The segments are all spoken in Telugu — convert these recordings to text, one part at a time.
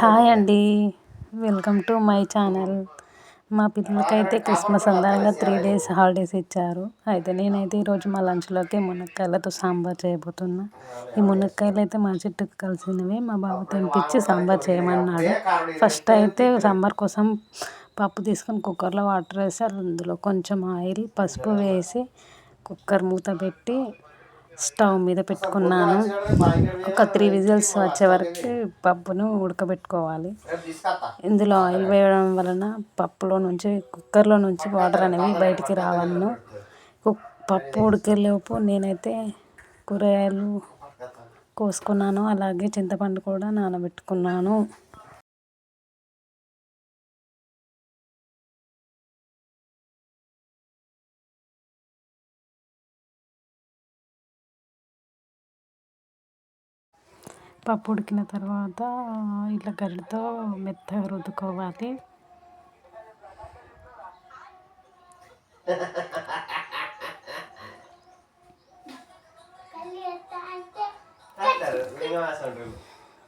హాయ్ అండి. Welcome to my channel. మా పిల్లలకైతే క్రిస్మస్ సందర్భంగా త్రీ డేస్ హాలిడేస్ ఇచ్చారు. అయితే నేనైతే ఈరోజు మా లంచ్లోకి మునక్కాయలతో సాంబార్ చేయబోతున్నా. ఈ మునక్కాయలు అయితే మా చెట్టుకు కలిసినవి. మా బాబు తెంపించి సాంబార్ చేయమన్నాడు. ఫస్ట్ అయితే సాంబార్ కోసం పప్పు తీసుకొని కుక్కర్లో వాటర్ వేసి అందులో కొంచెం ఆయిల్ పసుపు వేసి కుక్కర్ మూత పెట్టి స్టవ్ మీద పెట్టుకున్నాను. ఒక త్రీ విజిల్స్ వచ్చే వరకు పప్పును ఉడకబెట్టుకోవాలి. ఇందులో ఆయిల్ వేయడం వలన పప్పులో నుంచి కుక్కర్లో నుంచి వాటర్ అనేవి బయటికి రావను పప్పు ఉడికేలోపు నేనైతే కూరగాయలు కోసుకున్నాను. అలాగే చింతపండు కూడా నానబెట్టుకున్నాను. పప్పు ఉడికిన తర్వాత ఇలా గరిటతో మెత్తగా రుద్దుకోవాలి.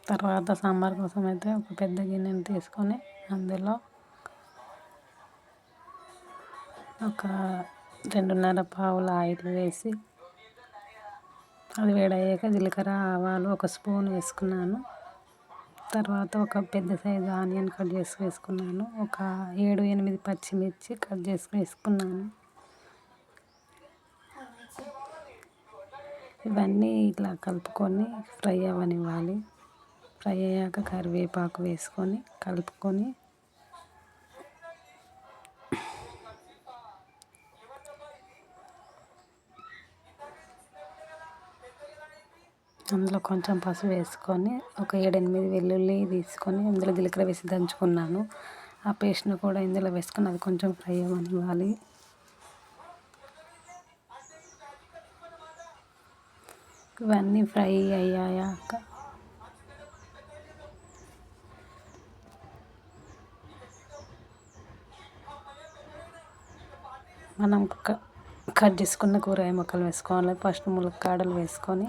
తర్వాత సాంబార్ కోసం అయితే ఒక పెద్ద గిన్నెని తీసుకొని అందులో ఒక రెండున్నర పావుల ఆయిల్ వేసి అది వేడయ్యాక జీలకర్ర ఆవాలు ఒక స్పూన్ వేసుకున్నాను. తర్వాత ఒక పెద్ద సైజు ఆనియన్ కట్ చేసి వేసుకున్నాను. ఒక ఏడు ఎనిమిది పచ్చిమిర్చి కట్ చేసి వేసుకున్నాను. ఇవన్నీ ఇట్లా కలుపుకొని ఫ్రై అవ్వనివ్వాలి. ఫ్రై అయ్యాక కరివేపాకు వేసుకొని కలుపుకొని అందులో కొంచెం పసుపు వేసుకొని ఒక ఏడెనిమిది వెల్లుల్లి తీసుకొని అందులో జీలకర్ర వేసి దంచుకున్నాను. ఆ పేస్ట్ను కూడా ఇందులో వేసుకొని అది కొంచెం ఫ్రై అవ్వాలి ఇవన్నీ ఫ్రై అయ్యాక మనం కట్ చేసుకున్న కూరగాయ ముక్కలు వేసుకోవాలి. ఫస్ట్ ములక్కాడలు వేసుకొని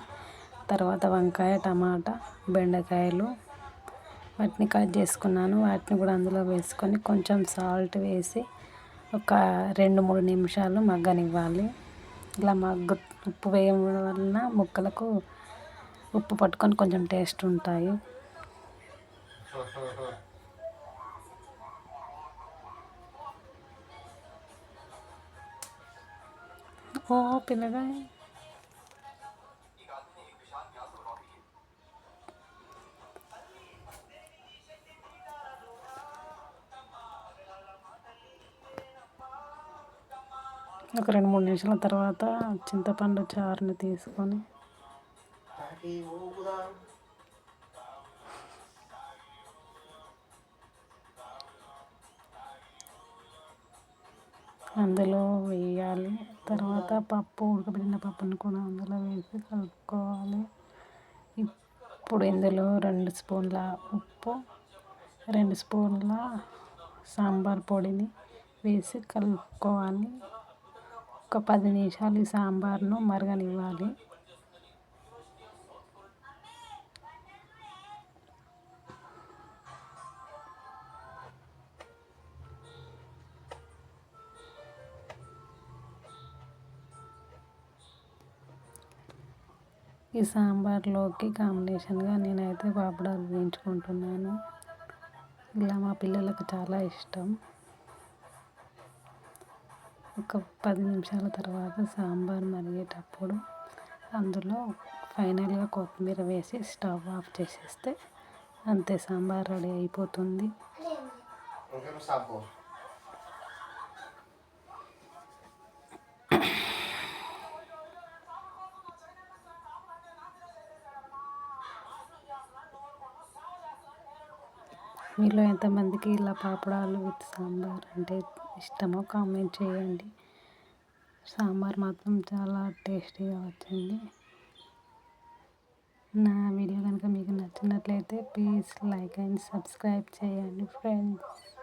తర్వాత వంకాయ టమాటా బెండకాయలు వాటిని కట్ చేసుకున్నాను. వాటిని కూడా అందులో వేసుకొని కొంచెం సాల్ట్ వేసి ఒక రెండు మూడు నిమిషాలు మగ్గనివ్వాలి. ఇలా మగ్గు ఉప్పు వేయడం వలన ముక్కలకు ఉప్పు పట్టుకొని కొంచెం టేస్ట్ ఉంటాయి. ఓ పిల్లగా ఒక రెండు మూడు నిమిషాల తర్వాత చింతపండు చారుని తీసుకొని అందులో వేయాలి. తర్వాత పప్పు ఉడకబెట్టిన పప్పును కూడా అందులో వేసి కలుపుకోవాలి. ఇప్పుడు ఇందులో రెండు స్పూన్ల ఉప్పు రెండు స్పూన్ల సాంబార్ పొడిని వేసి కలుపుకోవాలి. ఒక పది నిమిషాలు ఈ సాంబార్ను మరగనివ్వాలి. ఈ సాంబార్లోకి కాంబినేషన్గా నేనైతే పాపడాలు వేయించుకుంటున్నాను. ఇలా మా పిల్లలకు చాలా ఇష్టం. ఒక పది నిమిషాల తర్వాత సాంబార్ మరిగేటప్పుడు అందులో ఫైనల్గా కొత్తిమీర వేసి స్టవ్ ఆఫ్ చేసేస్తే అంతే సాంబార్ రెడీ అయిపోతుంది. మీలో ఎంతమందికి ఇలా పాపడాలు విత్ సాంబార్ అంటే ఇష్టమో కామెంట్ చేయండి. సాంబార్ మాత్రం చాలా టేస్టీగా వచ్చింది. నా వీడియో కనుక మీకు నచ్చినట్లయితే ప్లీజ్ లైక్ అండ్ సబ్స్క్రైబ్ చేయండి ఫ్రెండ్స్.